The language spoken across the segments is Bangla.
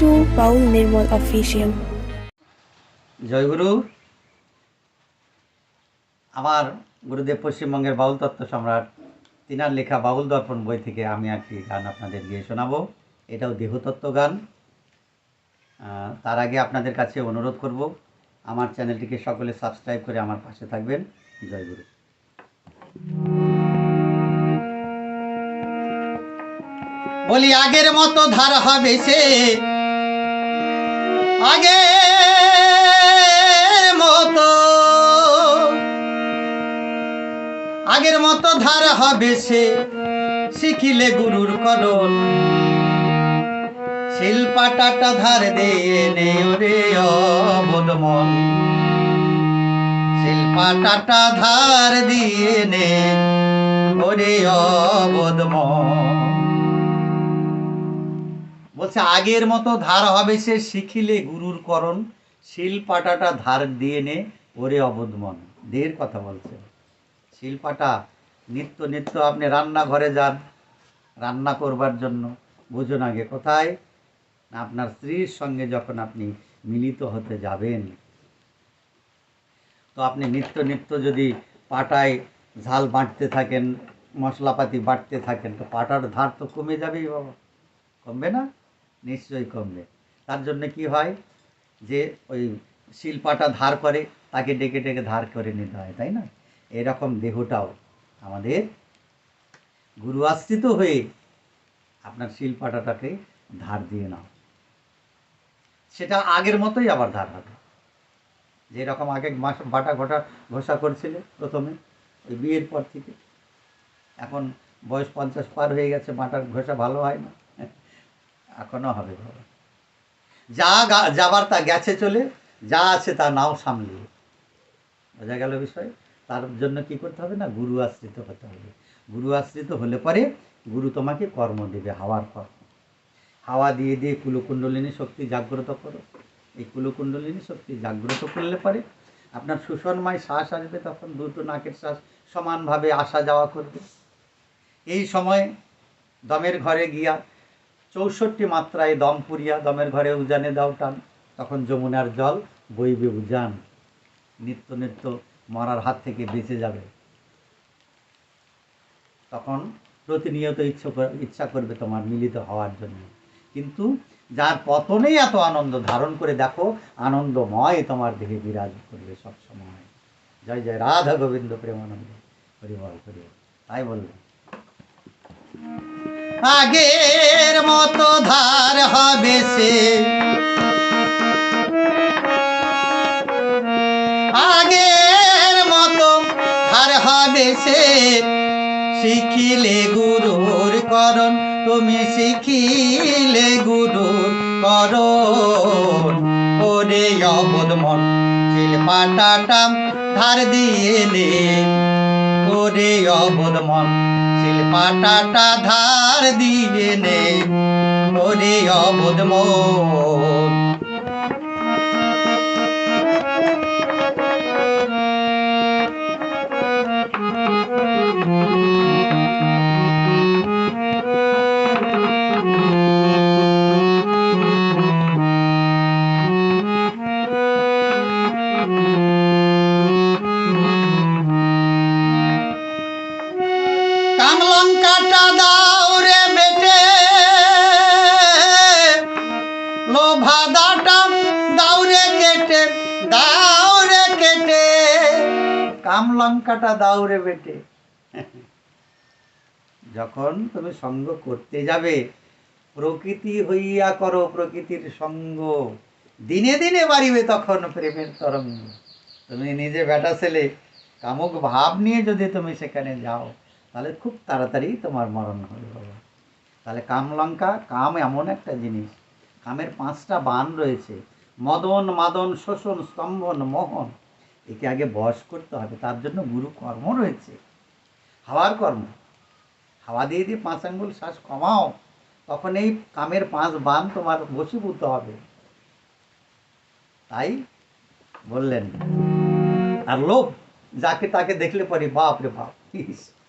টু বাউল নির্মল অফিসিয়াল জয়গুরু, আমার গুরুদেব পশ্চিমবঙ্গের বাউল তত্ত্ব সম্রাট, তিনার লেখা বাউল দর্পণ বই থেকে আমি একটি গান আপনাদের গিয়ে শোনাবো। এটাও দেহতত্ত্ব গান। তার আগে আপনাদের কাছে অনুরোধ করব, আমার চ্যানেলটিকে সকলে সাবস্ক্রাইব করে আমার পাশে থাকবেন। জয়গুরু। বলি, আগের মতো ধারা হবে সে আগে মতো। আগের মতো ধার হবে সে, শিখিলে গুরুর করণ শিল্পাটাটা ধার দিয়ে নে ওরে অবোধ মন। শিল্পাটাটা ধার দিয়ে নে ওরে অবোধ মন। বলছে, আগের মতো ধার হবে সে, শিখিলে গুরুর করণ। শিলপাটাটা ধার দিয়ে নে, ওরে অবোধ মন দেহের কথা বলছে। শিলপাটা, নিত্য নিত্য আপনি রান্নাঘরে যান, রান্না করবার জন্য। বুঝুন আগে, কোথায়? আপনার স্ত্রীর সঙ্গে যখন আপনি মিলিত হতে যাবেন, তো আপনি নিত্য নিত্য যদি পাটায় ঝাল বাঁটতে থাকেন, মশলাপাতি বাটতে থাকেন, তো পাটার ধার তো কমে যাবেই বাবা। কমবে না? নিশ্চয়ই কমবে। তার জন্য কি হয় যে ওই শিল্পাটা ধার করে, তাকে ডেকে ডেকে ধার করে নিতে হয়, তাই না? এরকম দেহটাও আমাদের গুরু আশ্রিত হয়ে আপনার শিল্পাটাটাকে ধার দিয়ে নাও। সেটা আগের মতোই আবার ধার হবে। যেরকম আগে মাস বাটা ঘটা ঘষা করছিলে প্রথমে, ওই বিয়ের পর থেকে। এখন বয়স পঞ্চাশ পার হয়ে গেছে বাটার ঘষা ভালো হয় না। এখনও হবে বাবা যা যাবার তা গেছে চলে, যা আছে তা নাও সামলিয়ে বোঝা গেল বিষয়? তার জন্য কি করতে হবে না? গুরু আশ্রিত হতে হবে। গুরু আশ্রিত হলে পরে গুরু তোমাকে কর্ম দেবে, হাওয়ার কর্ম। হাওয়া দিয়ে দিয়ে কুলকুণ্ডলিনী শক্তি জাগ্রত করো। এই কুলকুণ্ডলিনী শক্তি জাগ্রত করলে পরে আপনার সুষন্ময় শ্বাস আসবে তখন দুটো নাকের শ্বাস সমানভাবে আসা যাওয়া করবে। এই সময় দমের ঘরে গিয়া চৌষট্টি মাত্রায় দম পুরিয়া দমের ঘরে উজানে দাও টান, তখন যমুনার জল বইবে উজান। নিত্য নিত্য মরার হাত থেকে বেঁচে যাবে। তখন প্রতিনিয়ত ইচ্ছা ইচ্ছা করবে তোমার মিলিত হওয়ার জন্য। কিন্তু যার পতনেই এত আনন্দ ধারণ করে দেখো, আনন্দময় তোমার দেহে বিরাজ করবে সবসময়। জয় জয়, রাধা গোবিন্দ প্রেমানন্দ, হরিবল হরিবল। তাই বললেন আগের মতো ধার হবে সে। আগের মতো ধার হবে সে। শিখিলে গুরুর করণ, তুমি শিখিলে গুরুর করণ। ওরে অবোধ মন শিল্পাটাটা ধার দিয়ে নে ওরে অবোধ মন শিল্পাটাটা ধার দিয়ে নে। ওরে অবোধ মন। কামলঙ্কাটা দাও রে বেটে। যখন তুমি সঙ্গ করতে যাবে, প্রকৃতি হইয়া করো প্রকৃতির সঙ্গ। দিনে দিনে বাড়িবে তখন প্রেমের তরঙ্গ। তুমি নিজে বেটা ছেলে, কামুক ভাব নিয়ে যদি তুমি সেখানে যাও, তাহলে খুব তাড়াতাড়ি তোমার মরণ হবে বাবা। তাহলে কাম লঙ্কা, কাম এমন একটা জিনিস। কামের পাঁচটা বান রয়েছে। মদন, মাদন, শোষণ, স্তম্ভন, মোহন। একে আগে বশ করতে হবে, তার জন্য গুরু কর্ম রয়েছে। হাওয়ার কর্ম। হাওয়া দিয়ে দিয়ে পাঁচ আঙ্গুল শ্বাস কমাও, তখন এই কামের পাঁচ বান তোমার বশীভূত হবে। তাই বললেন, আর লোভ, যাকে তাকে দেখলে পরে বাপ রে বাপ,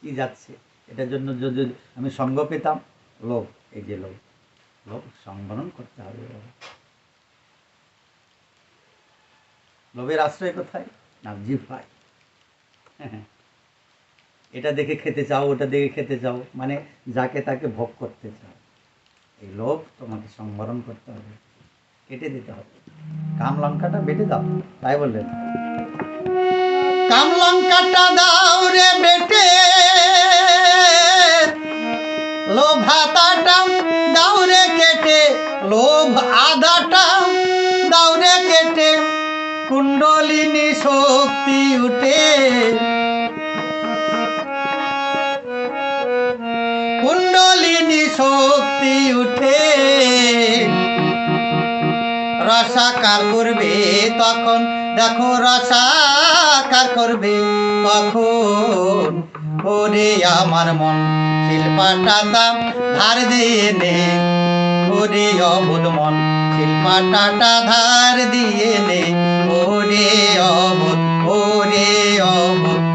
কি যাচ্ছে? এটার জন্য যদি আমি সঙ্গ পেতাম, লোভ, এই যে লোভ। লোভ সংবরণ করতে হবে। লোভের আশ্রয় কোথায়? না জিভায় এটা দেখে খেতে চাও, ওটা দেখে খেতে চাও মানে যাকে তাকে ভোগ করতে চাও। এই লোভ তোমাকে সংবরণ করতে হবে, কেটে দিতে হবে। কাম লঙ্কাটা বেটে দাও, তাই বললেন কাম লঙ্কাটা দাও রে বেটে, লোভ হাতাটা দাও রে কেটে, লোভ আদাটা কুণ্ডলিনী শক্তি উঠে। কুণ্ডলিনী শক্তি উঠে। রসাকার করবে তখন? দেখো রসাকার করবে তখন? ওরে আমার মন শিল্পাটা দাম ধার দিয়ে নে। ওরে অবুদ মন শিল্পাটাটা ধার দিয়ে নে। ওরে অবুদ ওরে অবুধ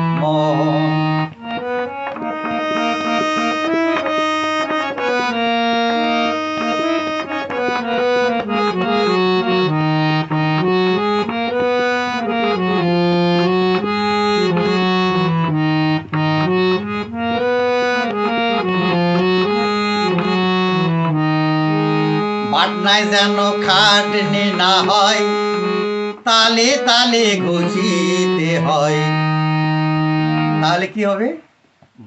পাটনায় যেন খাটনি না হয়, তালে তালে ঘুষিতে হয়। তাহলে কি হবে?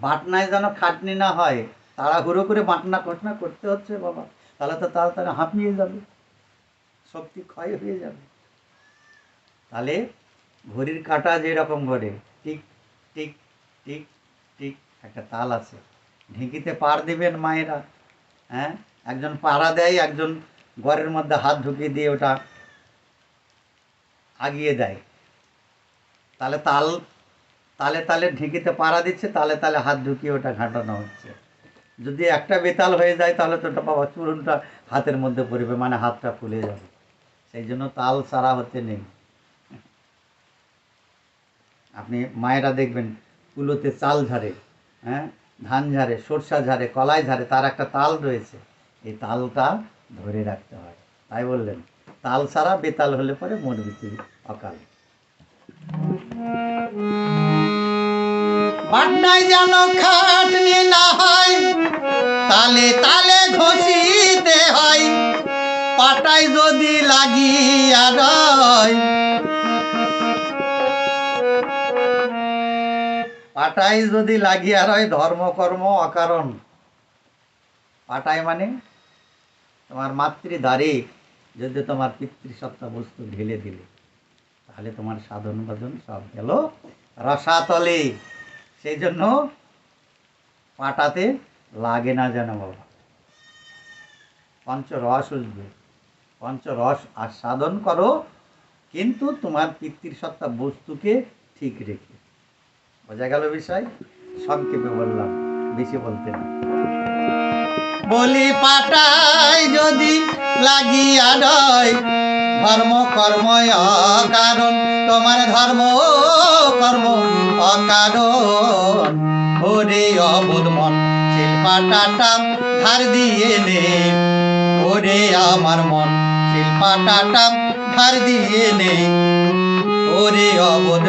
বাটনায় যেন খাটনি না হয়, তাড়াহুড়ো করে বাটনা ঘটনা করতে হচ্ছে বাবা, তাহলে তো তাড়াতাড়ি হাঁপিয়ে যাবে, শক্তি ক্ষয় হয়ে যাবে। তাহলে ঘড়ির কাঁটা যেরকম ঘরে, টিক টিক টিক টিক, একটা তাল আছে। ঢেঁকিতে পার দিবেন মায়েরা হ্যাঁ? একজন পাড়া দেয়, একজন ঘরের মধ্যে হাত ঢুকিয়ে দিয়ে ওটা আগিয়ে দেয়। তাহলে তাল, তালে তালে ঢেঁকিতে পাড়া দিচ্ছে, তালে তালে হাত ঢুকিয়ে ওটা ঘাটানো হচ্ছে। যদি একটা বেতাল হয়ে যায়, তাহলে তো ওটা বাবা চূড়নটা হাতের মধ্যে পড়বে মানে হাতটা ফুলে যাবে। সেই জন্য তাল সারা হতে নেই। আপনি মায়েরা দেখবেন কুলোতে চাল ঝাড়ে হ্যাঁ? ধান ঝাড়ে, সরষা ঝাড়ে, কলাই ঝাড়ে, তার একটা তাল রয়েছে। এই তালটা ধরে রাখতে হয়। তাই বললেন, তাল ছাড়া বেতাল হলে পরে মরবি তুই, অকাল। পাটনায় যেন খাটনি না হয়, তালে তালে ঘষিতে হয়, পাটায় যদি লাগিয়া রয়। পাটায় যদি লাগিয়া রয় ধর্মকর্ম অকারণ। পাটায় মানে তোমার মাতৃদ্বারে যদি তোমার পিতৃসত্তা বস্তু ঢেলে দিলে, তাহলে তোমার সাধন ভজন সব গেল রসাতলে। সেই জন্য পাটাতে লাগে না যেন বাবা। পঞ্চরস উঠবে। পঞ্চরস আস্বাদন করো, কিন্তু তোমার পিতৃসত্তা বস্তুকে ঠিক রেখে। বোঝা গেল বিষয়? সংক্ষেপে বললাম, বেশি বলতে না। বলি যদি লাগিয়া রয় ধর্ম কর্ম অকারণ, তোমার ধর্ম কর্ম অকারণ। ওরে অবোধ মন, শিল্পাটাটা ধার দিয়ে নে। ওরে আমার মন, শিল্পাটাটা ধার দিয়ে নে। ওরে অবোধ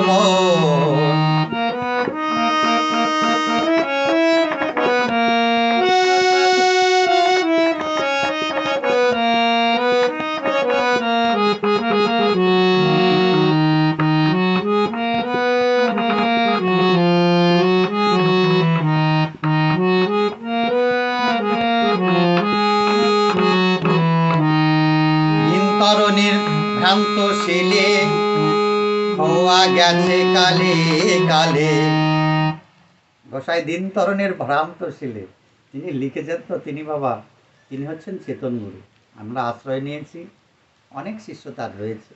তরণীর ভ্রান্ত শিলে হওয়া গেছে কালে কালে। গোসাই দিন তরণের ভ্রান্ত শিলে, তিনি লিখেছেন তো তিনি বাবা, তিনি হচ্ছেন চেতন গুরু। আমরা আশ্রয় নিয়েছি, অনেক শিষ্য তার রয়েছে,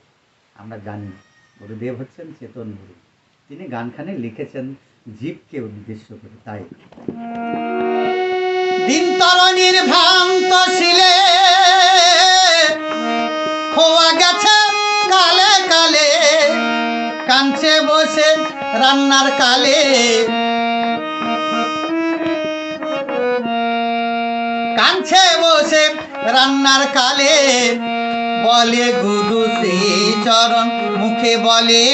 আমরা জানি। গুরুদেব হচ্ছেন চেতন গুরু। তিনি গানখানে লিখেছেন, জীবকে উদ্দেশ্য করে, তাই। দিন তরণীর ভ্রান্ত রান্নার কালে। কাঞ্চে বসে রান্নার কালে। বলে গুরু শ্রী চরণ মুখে বলে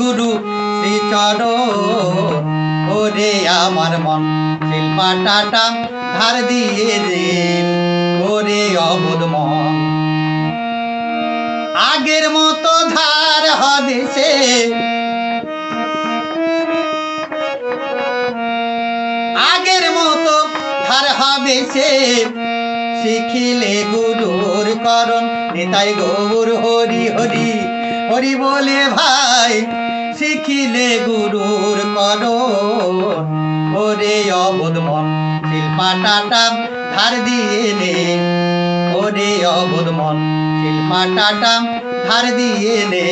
গুরু শ্রী চরণ ওরে আমার মন শিল্পাটাটা ধার দিয়ে দে, ওরে অবুধ মন। আগের মতো ধার হবে ধার শিখিলে গুরুর করণ, নিতাই গৌর, হরি হরি হরি বলে ভাই, শিখিলে গুরুর করণ। ওরে অবোধ মন, শিল্পাটাটা ধার দিয়ে নে ওরে অবোধ মন, শিল্পাটাটা ধার দিয়ে নে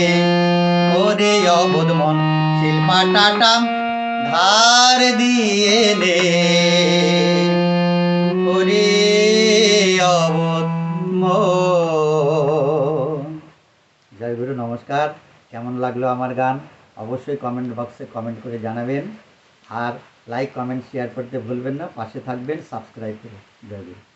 ওরে অবোধ মন, শিল্পাটাটা ধার দিয়ে নে ওরে অবোধ জয় গুরু, নমস্কার। কেমন লাগল আমার গান? অবশ্যই কমেন্ট বক্সে কমেন্ট করে জানাবেন। আর লাইক কমেন্ট শেয়ার করতে ভুলবেন না। পাশে থাকবেন সাবস্ক্রাইব করে। জয় গুরু।